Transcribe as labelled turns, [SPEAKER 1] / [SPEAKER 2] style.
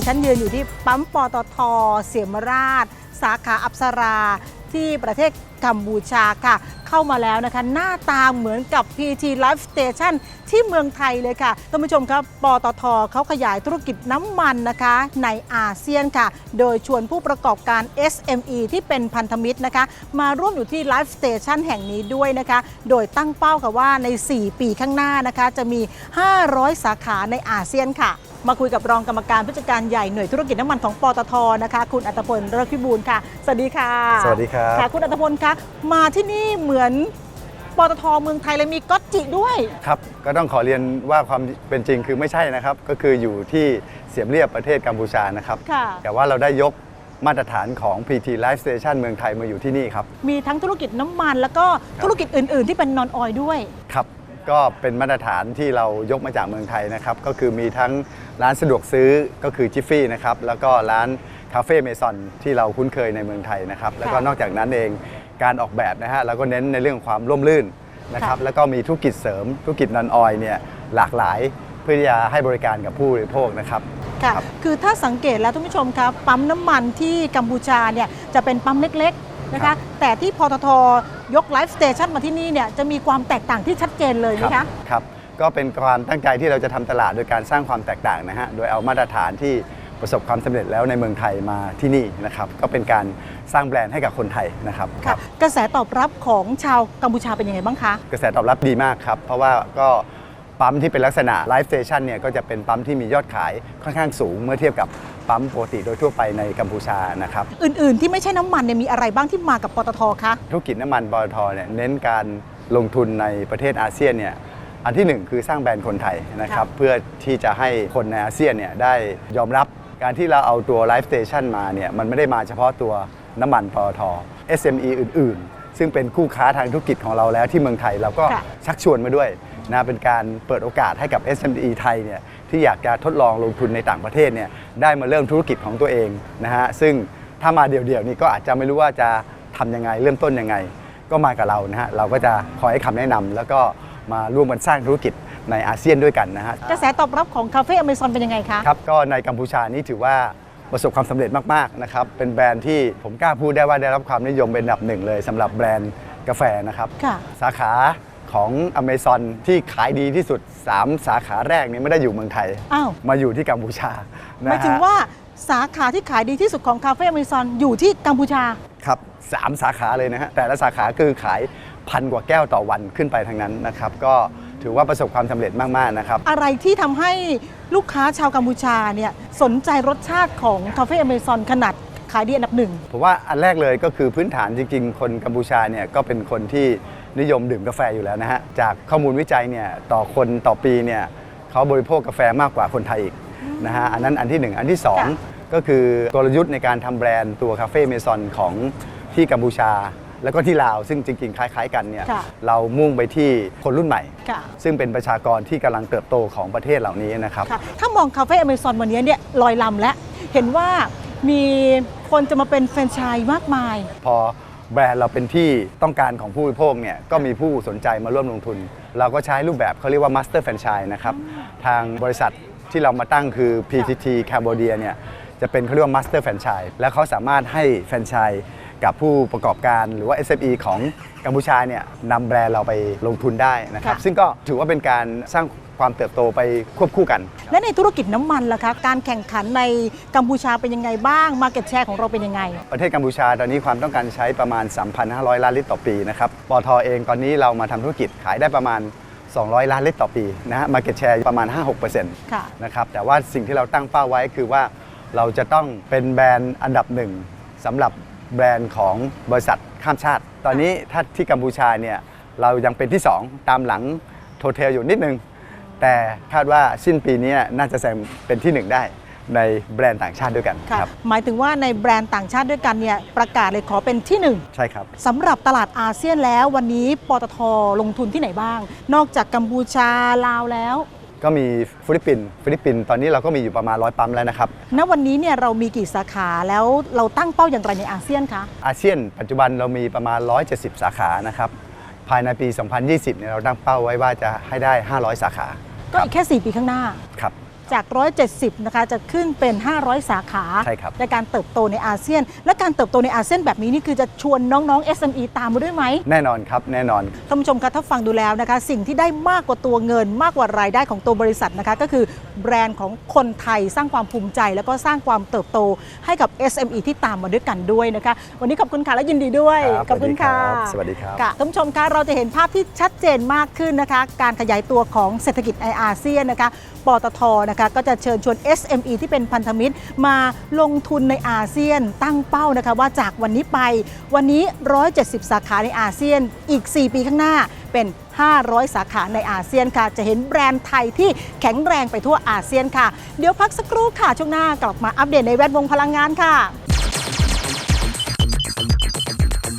[SPEAKER 1] ดิฉันยืนอยู่ที่ปั๊มปตทเสียมราช สาขาอัปสราที่ประเทศกัมพูชาค่ะ เข้ามาแล้วนะคะ หน้าตาเหมือนกับ PT Life Station ที่เมืองไทยเลยค่ะท่านผู้ชมครับปตทเขาขยายธุรกิจน้ำมันนะคะ ในอาเซียนค่ะ โดยชวนผู้ประกอบการ SME ที่เป็นพันธมิตรนะคะ มาร่วมอยู่ที่ Life Station แห่งนี้ด้วยนะคะ โดยตั้งเป้าค่ะว่าใน 4 ปีข้างหน้านะคะ จะมี 500 สาขาในอาเซียนค่ะ มาคุยกับรองกรรมการผู้จัดการใหญ่หน่วยธุรกิจน้ำมันของปตทนะคะคุณอัตพลเลิศพิบูลค่ะ สวัสดีค่ะ
[SPEAKER 2] สวัสดีครับ
[SPEAKER 1] ค่ะคุณอัตพลคะมาที่นี่เหมือนปตทเมืองไทยเลยมีก๊อตจิด้วย
[SPEAKER 2] ครับก็ต้องขอเรียนว่าความเป็นจริงคือไม่ใช่นะครับ ก็คืออยู่ที่เสียมเรียบประเทศกัมพูชานะครับ
[SPEAKER 1] ค่ะ
[SPEAKER 2] แต่ว่าเราได้ยกมาตรฐานของ PT Life Station เมืองไทยมาอยู่ที่นี่ครับ
[SPEAKER 1] มีทั้งธุรกิจน้ำมันแล้วก็ธุรกิจอื่น ๆ ที่เป็นนอนออยด้วย
[SPEAKER 2] ครับ ก็เป็นมาตรฐานที่เรายกมาจากเมืองไทยนะครับ ก็คือมีทั้งร้านสะดวกซื้อก็คือจิฟฟี่นะครับ แล้วก็ร้านคาเฟ่เมซอนที่เราคุ้นเคยในเมืองไทยนะครับ แล้วก็นอกจากนั้นเองการออกแบบนะฮะเราก็เน้นในเรื่องความร่มรื่นนะครับ
[SPEAKER 1] ค่ะ
[SPEAKER 2] แล้วก็มีธุรกิจเสริมธุรกิจนันออยเนี่ยหลากหลายเพื่อที่จะให้บริการกับผู้บริโภคนะครับ
[SPEAKER 1] ค่ะ
[SPEAKER 2] ครับ
[SPEAKER 1] คือถ้าสังเกตแล้วท่านผู้ชมครับปั๊มน้ำมันที่กัมพูชาเนี่ยจะเป็นปั๊มเล็กๆ นะ
[SPEAKER 2] ครั
[SPEAKER 1] คะ
[SPEAKER 2] บ
[SPEAKER 1] แต่ที่พททยกไลฟ์สเตชันมาที่นี่เนี่ยจะมีความแตกต่างที่ชัดเจนเลยไหม
[SPEAKER 2] ครั
[SPEAKER 1] คะ
[SPEAKER 2] ครับก็เป็นความตั้งใจที่เราจะทำตลาดโดยการสร้างความแตกต่างนะฮะ โดยเอามาตรฐานที่ประสบความสำเร็จแล้วในเมืองไทยมาที่นี่นะครับ ก็เป็นการสร้างแบรนด์ให้กับคนไทยนะครับ
[SPEAKER 1] ค่ะกระแสตอบรับของชาวกัมพูชาเป็นยังไงบ้างคะ
[SPEAKER 2] กระแสตอบรับดีมากครับ เพราะว่าก็ ปั๊มที่เป็นลักษณะไลฟ์สเตชันเนี่ยก็จะเป็นปั๊มที่มียอดขายค่อนข้างสูง เมื่อเทียบกับปั๊มปกติโดยทั่วไปในกัมพูชานะครับ
[SPEAKER 1] อื่น ๆ ที่ไม่ใช่น้ำมันเนี่ยมีอะไรบ้างที่มากับปตทคะ
[SPEAKER 2] ธุรกิจน้ำมันปตทเนี่ยเน้นการลงทุนในประเทศอาเซียนเนี่ยอันที่หนึ่งคือสร้างแบรนด์คนไทยนะครับเพื่อที่จะให้คนในอาเซียนเนี่ยได้ยอมรับการที่เราเอาตัวไลฟ์สเตชันมาเนี่ยมันไม่ได้มาเฉพาะตัวน้ำมันปตท SME อื่น ๆ ซึ่งเป็นคู่ค้าทางธุรกิจของเราแล้วที่เมืองไทยเราก็
[SPEAKER 1] ค่ะ
[SPEAKER 2] ชักชวนมาด้วย นะเป็นการเปิดโอกาสให้กับ SME ไทยเนี่ยที่อยากจะทดลองลงทุนในต่างประเทศเนี่ยได้มาเริ่มธุรกิจของตัวเองนะฮะซึ่งถ้ามาเดี่ยวๆนี่ก็อาจจะไม่รู้ว่าจะทำยังไงเริ่มต้นยังไง ก็มากับเรานะฮะเราก็จะคอยให้คำแนะนำแล้วก็มาร่วมกันสร้างธุรกิจในอาเซียนด้วยกันนะฮะ
[SPEAKER 1] กระแสตอบรับของคาเฟ่อเมซอนเป็นยังไงคะ
[SPEAKER 2] ครับก็ในกัมพูชานี่ถือว่าประสบความสำเร็จมากๆนะครับเป็นแบรนด์ที่ผมกล้าพูดได้ว่าได้รับความนิยมเป็นอันดับหนึ่งเลยสำหรับแบรนด์กาแฟนะครับ
[SPEAKER 1] ค่ะ
[SPEAKER 2] สาขา ของอเมซอนที่ขายดีที่สุด 3 สาขาแรกนี้ไม่ได้อยู่เมืองไทย
[SPEAKER 1] อ้าว
[SPEAKER 2] มาอยู่ที่กัมพูชา
[SPEAKER 1] ห
[SPEAKER 2] นะ
[SPEAKER 1] มายถึง
[SPEAKER 2] ฮะ
[SPEAKER 1] ว่าสาขาที่ขายดีที่สุดของคาเฟ่อเมซอนอยู่ที่กัมพูชา
[SPEAKER 2] ครับสามสาขาเลยนะฮะ แต่ละสาขาคือขายพันกว่าแก้วต่อวันขึ้นไปทั้งนั้นนะครับ ก็ถือว่าประสบความสำเร็จมาก ๆ นะครับ
[SPEAKER 1] อะไรที่ทำให้ลูกค้าชาวกัมพูชาเนี่ยสนใจรสชาติของคาเฟ่อเมซอนขนาดขายดีอันดับหนึ่ง
[SPEAKER 2] ผมว่าอันแรกเลยก็คือพื้นฐานจริงๆ คนกัมพูชาเนี่ยก็เป็นคนที่ นิยมดื่มกาแฟอยู่แล้วนะฮะ จากข้อมูลวิจัยเนี่ยต่อคนต่อปีเนี่ยเขาบริโภคกาแฟมากกว่าคนไทยอีกนะฮะ อันนั้นอันที่หนึ่งอันที่สอง
[SPEAKER 1] ค่ะ
[SPEAKER 2] ก็คือกลยุทธ์ในการทำแบรนด์ตัวคาเฟ่เมซอนของที่กัมพูชา แล้วก็ที่ลาวซึ่งจริงๆ คล้าย ๆ กันเนี่ย
[SPEAKER 1] ค่ะ
[SPEAKER 2] เรามุ่งไปที่คนรุ่นใหม่
[SPEAKER 1] ค่ะ
[SPEAKER 2] ซึ่งเป็นประชากรที่กำลังเติบโตของประเทศเหล่านี้นะครับ
[SPEAKER 1] ค่ะถ้ามองคาเฟ่อเมซอนวันนี้เนี่ยลอยลำแล้วเห็นว่ามีคนจะมาเป็นแฟรนไชส์มากมาย
[SPEAKER 2] พอ แบรนด์เราเป็นที่ต้องการของผู้บริโภคเนี่ยก็มีผู้สนใจมาร่วมลงทุน เราก็ใช้รูปแบบเขาเรียกว่า Master Franchise นะครับ ทางบริษัทที่เรามาตั้งคือ PTT Cambodia เนี่ยจะเป็นเขาเรียกว่า Master Franchise และเขาสามารถให้แฟรนไชส์กับผู้ประกอบการหรือว่า SME ของกัมพูชาเนี่ยนำแบรนด์เราไปลงทุนได้นะครับ
[SPEAKER 1] ค่ะ
[SPEAKER 2] ซึ่งก็ถือว่าเป็นการสร้าง ความเติบโตไปควบคู่กัน
[SPEAKER 1] และในธุรกิจน้ำมันล่ะคะการแข่งขันในกัมพูชาเป็นยังไงบ้างมาเก็ตแชร์ของเราเป็นยังไง
[SPEAKER 2] ประเทศกัมพูชาตอนนี้ความต้องการใช้ประมาณ 3,500 ล้านลิตรต่อปีนะครับปตทเองตอนนี้เรามาทำธุรกิจขายได้ประมาณ 200 ล้านลิตรต่อปีนะฮะ market share ประมาณ 5-6%
[SPEAKER 1] ค่ะ
[SPEAKER 2] นะครับแต่ว่าสิ่งที่เราตั้งเป้าไว้คือว่าเราจะต้องเป็นแบรนด์อันดับหนึ่งสำหรับแบรนด์ของบริษัทข้ามชาติ ตอนนี้ถ้าที่กัมพูชาเนี่ยเรายังเป็นที่ 2 ตามหลังโทเทลอยู่นิดนึง แต่คาดว่าสิ้นปีนี้น่าจะแซงเป็นที่หนึ่งได้ในแบรนด์ต่างชาติด้วยกัน
[SPEAKER 1] ค่ะ
[SPEAKER 2] ครับ
[SPEAKER 1] หมายถึงว่าในแบรนด์ต่างชาติด้วยกันเนี่ยประกาศเลยขอเป็นที่หนึ่ง
[SPEAKER 2] ใช่ครับ
[SPEAKER 1] สำหรับตลาดอาเซียนแล้ววันนี้ปตทลงทุนที่ไหนบ้าง นอกจากกัมพูชาลาวแล้ว
[SPEAKER 2] ก็มีฟิลิปปินส์ฟิลิปปินส์ตอนนี้เราก็มีอยู่ประมาณร้อยปั๊มแล้วนะครับ
[SPEAKER 1] ณวันนี้เนี่ยเรามีกี่สาขาแล้วเราตั้งเป้าอย่างไรในอาเซียนคะ
[SPEAKER 2] อาเซียน ปัจจุบันเรามีประมาณ 170 สาขานะครับภายในปี 2020เนี่ยเราตั้งเป้าไว้ว่าจะให้ได้ 500 สาขา
[SPEAKER 1] ก็อีกแค่ 4 ปีข้างหน้า
[SPEAKER 2] ครับ
[SPEAKER 1] จาก 170 นะคะ จะขึ้นเป็น 500 สาขา
[SPEAKER 2] ใช่ครับ
[SPEAKER 1] ในการเติบโตในอาเซียน และการเติบโตในอาเซียนแบบนี้นี่คือจะชวนน้องๆ SME ตามมาด้วยไหม
[SPEAKER 2] แน่นอนครับแน่นอน
[SPEAKER 1] ท่านผู้ชมคะถ้าฟังดูแล้วนะคะ สิ่งที่ได้มากกว่าตัวเงินมากกว่ารายได้ของตัวบริษัทนะคะ ก็คือ แบรนด์ของคนไทยสร้างความภูมิใจ แล้วก็สร้างความเติบโตให้กับ SME ที่ตามมาด้วยกันด้วยนะคะวันนี้ขอบคุณค่ะและยินดีด้วย
[SPEAKER 2] ครับ
[SPEAKER 1] ขอบคุณค่ะ
[SPEAKER 2] สวัสดีครับ
[SPEAKER 1] ค่ะท่านผู้ชมคะเราจะเห็นภาพที่ชัดเจนมากขึ้นนะคะ การขยายตัวของเศรษฐกิจในอาเซียนนะคะปตทนะคะก็จะเชิญชวน SME ที่เป็นพันธมิตรมาลงทุนในอาเซียนตั้งเป้านะคะว่าจากวันนี้ไปวันนี้ 170 สาขาในอาเซียนอีก 4 ปีข้างหน้า เป็น 500 สาขาในอาเซียนค่ะ จะเห็นแบรนด์ไทยที่แข็งแรงไปทั่วอาเซียนค่ะ เดี๋ยวพักสักครู่ค่ะ ช่วงหน้ากลับมาอัปเดตในแวดวงพลังงานค่ะ